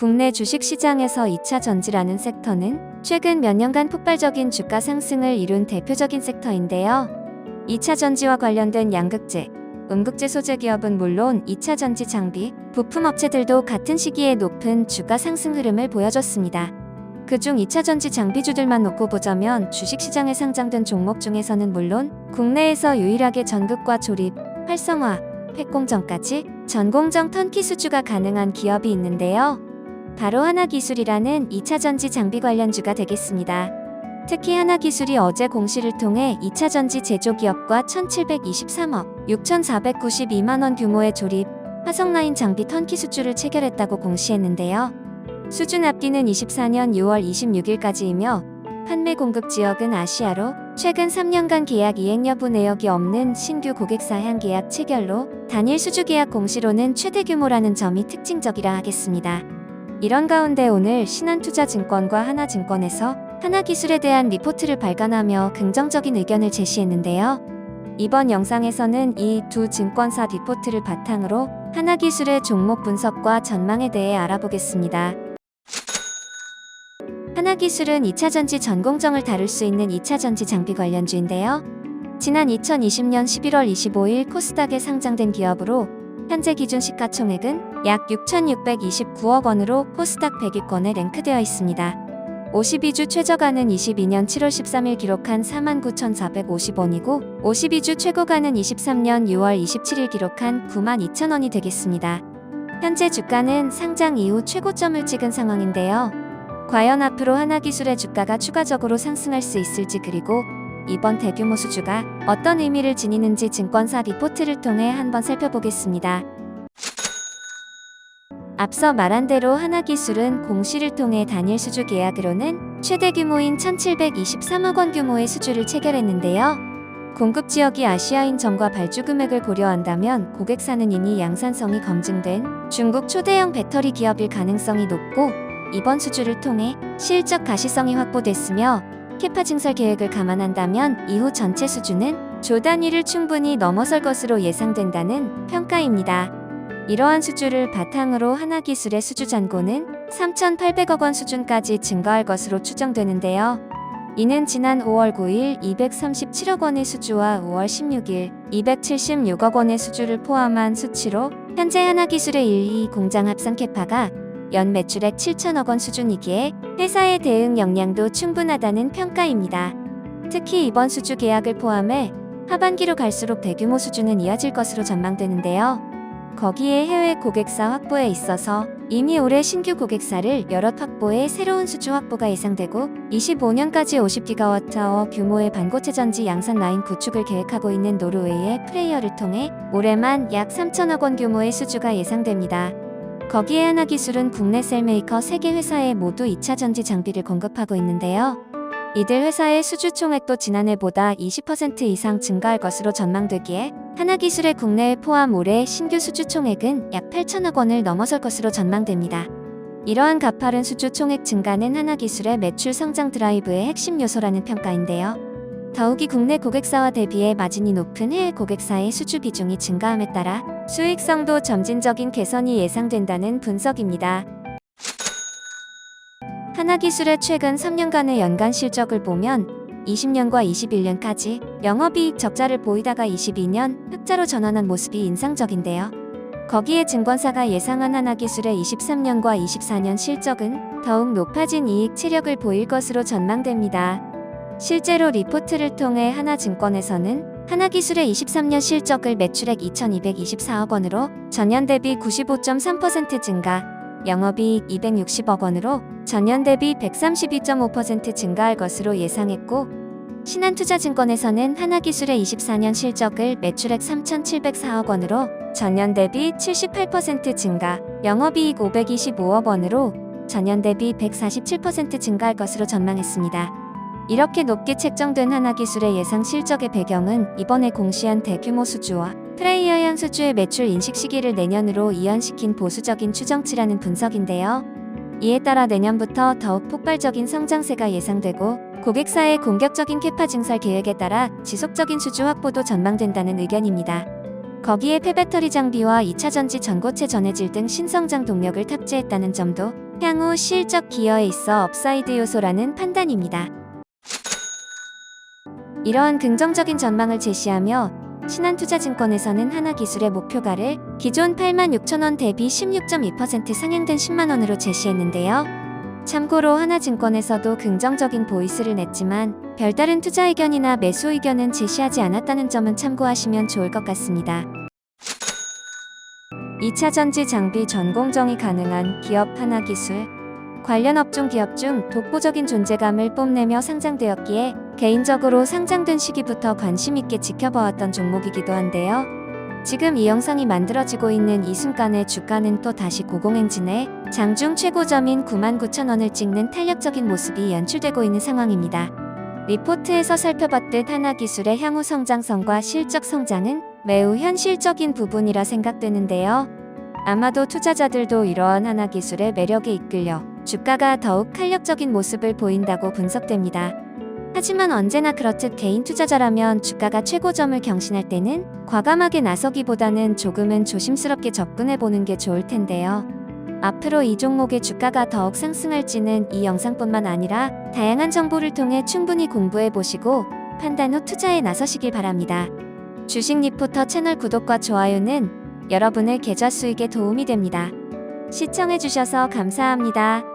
국내 주식 시장에서 2차 전지라는 섹터는 최근 몇 년간 폭발적인 주가 상승을 이룬 대표적인 섹터인데요. 2차 전지와 관련된 양극재, 음극재 소재 기업은 물론 2차 전지 장비, 부품 업체들도 같은 시기에 높은 주가 상승 흐름을 보여줬습니다. 그중 2차 전지 장비주들만 놓고 보자면 주식시장에 상장된 종목 중에서는 물론 국내에서 유일하게 전극과 조립, 활성화, 획공정까지 전공정 턴키 수주가 가능한 기업이 있는데요. 바로 하나 기술이라는 2차 전지 장비 관련주가 되겠습니다. 특히 하나 기술이 어제 공시를 통해 2차 전지 제조 기업과 1,723억 6,492만 원 규모의 조립, 화성 라인 장비 턴키 수주를 체결했다고 공시했는데요. 수주 납기는 24년 6월 26일까지이며 판매 공급 지역은 아시아로 최근 3년간 계약 이행 여부 내역이 없는 신규 고객 사향 계약 체결로 단일 수주 계약 공시로는 최대 규모라는 점이 특징적이라 하겠습니다. 이런 가운데 오늘 신한투자증권과 하나증권에서 하나기술에 대한 리포트를 발간하며 긍정적인 의견을 제시했는데요. 이번 영상에서는 이 두 증권사 리포트를 바탕으로 하나기술의 종목 분석과 전망에 대해 알아보겠습니다. 하나기술은 2차 전지 전공정을 다룰 수 있는 2차 전지 장비 관련주인데요. 지난 2020년 11월 25일 코스닥에 상장된 기업으로 현재 기준 시가총액은 약 6,629억 원으로 코스닥 100위권에 랭크되어 있습니다. 52주 최저가는 22년 7월 13일 기록한 49,450원이고 52주 최고가는 23년 6월 27일 기록한 92,000원이 되겠습니다. 현재 주가는 상장 이후 최고점을 찍은 상황인데요. 과연 앞으로 하나기술의 주가가 추가적으로 상승할 수 있을지 그리고 이번 대규모 수주가 어떤 의미를 지니는지 증권사 리포트를 통해 한번 살펴보겠습니다. 앞서 말한 대로 하나기술은 공시를 통해 단일 수주 계약으로는 최대 규모인 1,723억 원 규모의 수주를 체결했는데요. 공급 지역이 아시아인 점과 발주 금액을 고려한다면 고객사는 이미 양산성이 검증된 중국 초대형 배터리 기업일 가능성이 높고 이번 수주를 통해 실적 가시성이 확보됐으며 캐파 증설 계획을 감안한다면 이후 전체 수주는 조 단위를 충분히 넘어설 것으로 예상된다는 평가입니다. 이러한 수주를 바탕으로 하나 기술의 수주 잔고는 3,800억 원 수준까지 증가할 것으로 추정되는데요. 이는 지난 5월 9일 237억 원의 수주와 5월 16일 276억 원의 수주를 포함한 수치로 현재 하나 기술의 1, 2 공장 합성 캐파가 연 매출액 7천억 원 수준이기에 회사의 대응 역량도 충분하다는 평가입니다. 특히 이번 수주 계약을 포함해 하반기로 갈수록 대규모 수주는 이어질 것으로 전망되는데요. 거기에 해외 고객사 확보에 있어서 이미 올해 신규 고객사를 여럿 확보해 새로운 수주 확보가 예상되고 25년까지 50기가와트아워 규모의 반고체 전지 양산 라인 구축을 계획하고 있는 노르웨이의 프레이어를 통해 올해만 약 3천억 원 규모의 수주가 예상됩니다. 거기에 하나 기술은 국내 셀메이커 3개 회사에 모두 2차 전지 장비를 공급하고 있는데요. 이들 회사의 수주 총액도 지난해보다 20% 이상 증가할 것으로 전망되기에 하나 기술의 국내에 포함 올해 신규 수주 총액은 약 8천억 원을 넘어설 것으로 전망됩니다. 이러한 가파른 수주 총액 증가는 하나 기술의 매출 성장 드라이브의 핵심 요소라는 평가인데요. 더욱이 국내 고객사와 대비해 마진이 높은 해외 고객사의 수주 비중이 증가함에 따라 수익성도 점진적인 개선이 예상된다는 분석입니다. 하나기술의 최근 3년간의 연간 실적을 보면 20년과 21년까지 영업이익 적자를 보이다가 22년 흑자로 전환한 모습이 인상적인데요. 거기에 증권사가 예상한 하나기술의 23년과 24년 실적은 더욱 높아진 이익 체력을 보일 것으로 전망됩니다. 실제로 리포트를 통해 하나증권에서는 하나기술의 23년 실적을 매출액 2,224억 원으로 전년 대비 95.3% 증가, 영업이익 260억 원으로 전년 대비 132.5% 증가할 것으로 예상했고 신한투자증권에서는 하나기술의 24년 실적을 매출액 3,704억 원으로 전년 대비 78% 증가, 영업이익 525억 원으로 전년 대비 147% 증가할 것으로 전망했습니다. 이렇게 높게 책정된 하나 기술의 예상 실적의 배경은 이번에 공시한 대규모 수주와 프레이어형 수주의 매출 인식 시기를 내년으로 이연시킨 보수적인 추정치라는 분석인데요. 이에 따라 내년부터 더욱 폭발적인 성장세가 예상되고 고객사의 공격적인 캐파 증설 계획에 따라 지속적인 수주 확보도 전망된다는 의견입니다. 거기에 폐배터리 장비와 2차 전지 전고체 전해질 등 신성장 동력을 탑재했다는 점도 향후 실적 기여에 있어 업사이드 요소라는 판단입니다. 이러한 긍정적인 전망을 제시하며 신한투자증권에서는 하나 기술의 목표가를 기존 8만 6천 원 대비 16.2% 상향된 10만 원으로 제시했는데요. 참고로 하나증권에서도 긍정적인 보이스를 냈지만 별다른 투자 의견이나 매수 의견은 제시하지 않았다는 점은 참고하시면 좋을 것 같습니다. 2차 전지 장비 전공정이 가능한 기업 하나 기술 관련 업종 기업 중 독보적인 존재감을 뽐내며 상장되었기에 개인적으로 상장된 시기부터 관심 있게 지켜봐왔던 종목이기도 한데요. 지금 이 영상이 만들어지고 있는 이 순간의 주가는 또 다시 고공행진해 장중 최고점인 99,000원을 찍는 탄력적인 모습이 연출되고 있는 상황입니다. 리포트에서 살펴봤듯 하나 기술의 향후 성장성과 실적 성장은 매우 현실적인 부분이라 생각되는데요. 아마도 투자자들도 이러한 하나 기술의 매력에 이끌려 주가가 더욱 탄력적인 모습을 보인다고 분석됩니다. 하지만 언제나 그렇듯 개인 투자자라면 주가가 최고점을 경신할 때는 과감하게 나서기보다는 조금은 조심스럽게 접근해 보는 게 좋을 텐데요. 앞으로 이 종목의 주가가 더욱 상승할지는 이 영상뿐만 아니라 다양한 정보를 통해 충분히 공부해 보시고 판단 후 투자에 나서시길 바랍니다. 주식 리포터 채널 구독과 좋아요는 여러분의 계좌 수익에 도움이 됩니다. 시청해 주셔서 감사합니다.